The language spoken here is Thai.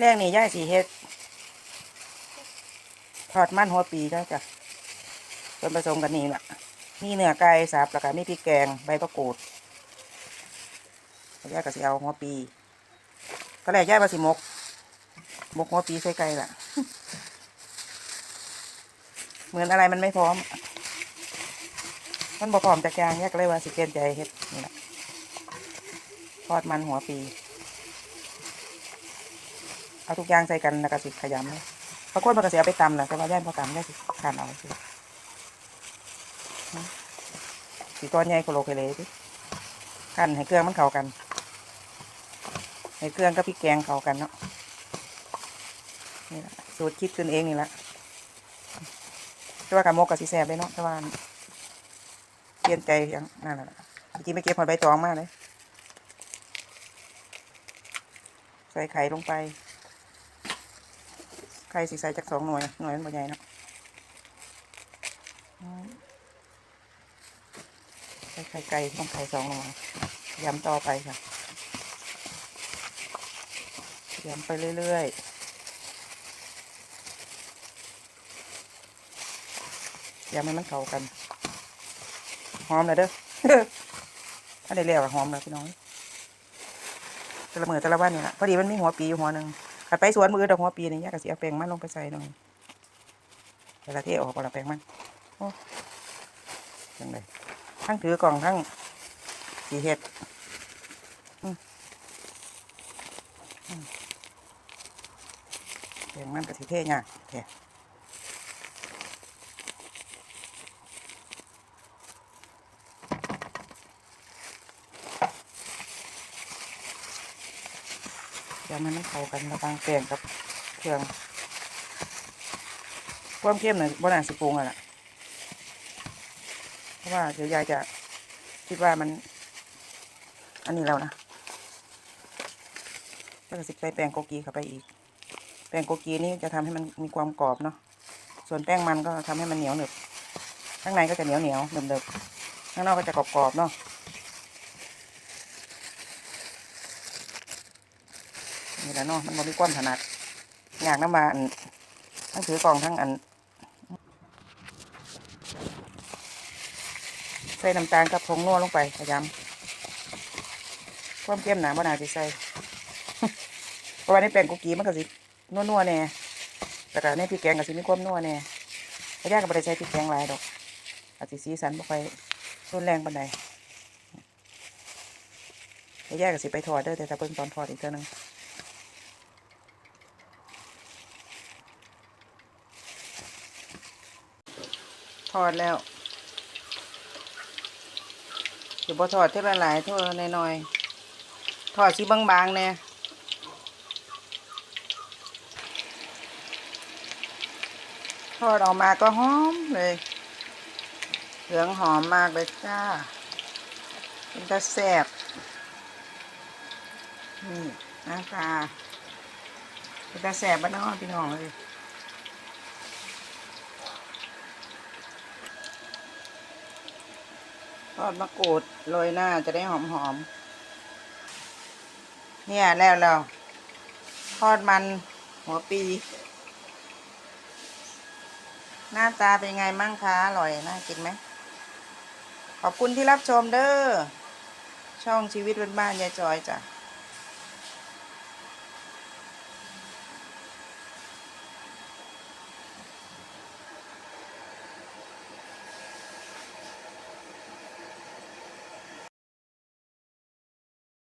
แรงนี่ย่ายสีเฮ็ดทอดมันหัวปีแล้จ้ะส่วนผสมกันนี่ละนี่เนื้อไก่สับแล้วก็มีพริกแกงใบมะกรูดย่ายก็สิเอาหัวปีก็แล้วย่ายมาสิมกมกหัวปีใส่ไก่ละเหมือนอะไรมันไม่พร้อม มันบ่พร้อมจากยางแยกเลยว่าสิเปลี่ยนใจเฮ็ดนี่แหละทอดมันหัวปี เอาทุกอย่างใส่กันแล้วก็สิขยำเลยบางคนมันก็สิเอาไปตำแหละแต่ว่าย่านพอตำได้สิทานเอาสิสีก้อนใหญ่โคโลเคเลสิกันให้เครื่องมันเข้ากัน ให้เครื่องกับพริกแกงเข้ากันเนาะนี่แหละสูตรคิดขึ้นเองนี่แหละแต่ว่ากับมกกับสีแสบเลยเนาะแต่ว่าเปลี่ยนใจอย่างนั่นแหละจริงๆไม่เก็บหอยใบตองมากเลย ใส่ไข่ลงไป ไข่สีใส่จากสองหน่วยหน่วยมันบ่ใหญ่เนาะใส่ไข่ไก่ต้องไข่สองหน่วยยำต่อไปค่ะยำไปเรื่อยๆยำให้มันเข้ากันหอมเลยเด้อถ้าได้แล้วหอมเลยพี่น้องแต่ละมือแต่ละวันนี่แหละพอดีมันมีหัวปีอยู่หัวหนึ่ง ขัดไปสวนมือดอกหัวปีนี่ยากระเสียแปลงมันลงไปใส่หน่อยแต่ละเทออกก็ละแปลงมันโอ้ยังไงทั้งถือกล่องทั้งสีเห็ดแปลงมันกับสีเทียากแท้ ดี๋ยวมันไม่เข้ากันระวางแปลงกับเครื่องความเข้มหน่อยบนอ่านสิปรุงอะล่ะเพราะว่าเดี๋ยวยายจะคิดว่ามัน อันนี้แล้วนะแล้วก็สิไปแป้งโกกีเข้าไปอีก แป้งโกกีนี่จะทำให้มันมีความกรอบเนาะส่วนแป้งมันก็ทำให้มันเหนียวหนึบข้างในก็จะเหนียวเหนียวๆหนึบหนึบๆข้างนอกก็จะกรอบกรอบๆเนาะ นี่แหละเนาะมันบ่มีความถนัดอยากน้ำมาอันทั้งถือกล่องทั้งอันใส่น้ำตาลกับผงนัวลงไปพยายามความเข้มหนาบ่นาจะใส่เพราะว่าในแป้งกุกกี้มันก็สินัวๆแน่แต่ก็ในพริกแกงก็สิมีความนัวแน่พยายามก็บ่ได้ใช้พริกแกงหลายดอกอาจสิสีสันบ่ค่อยรุนแรงปานใดพยายามก็สิไปทอดเด้อแต่ถ้าเบิ่งตอนทอดอีกเท่านึง ทอดแล้วเดี๋ยวพอทอดเท่าละหลายเท่าน้อยๆทอดสีบางๆเนี่ยทอดออกมาก็หอมเลย เหลืองหอมมากเลยจ้า เป็นตาแซ่บนี่น้าตาเป็นตาแซ่บบ้านนอกพี่น้องเลย ทอดมะกรูดโรยหน้าจะได้หอมหอมเนี่ยแล้วเราทอดมันหัวปี หน้าตาเป็นไงมั่งคะอร่อยน่ากินไหมขอบคุณที่รับชมเด้อช่องชีวิตบ้านๆยายจอยจ้ะ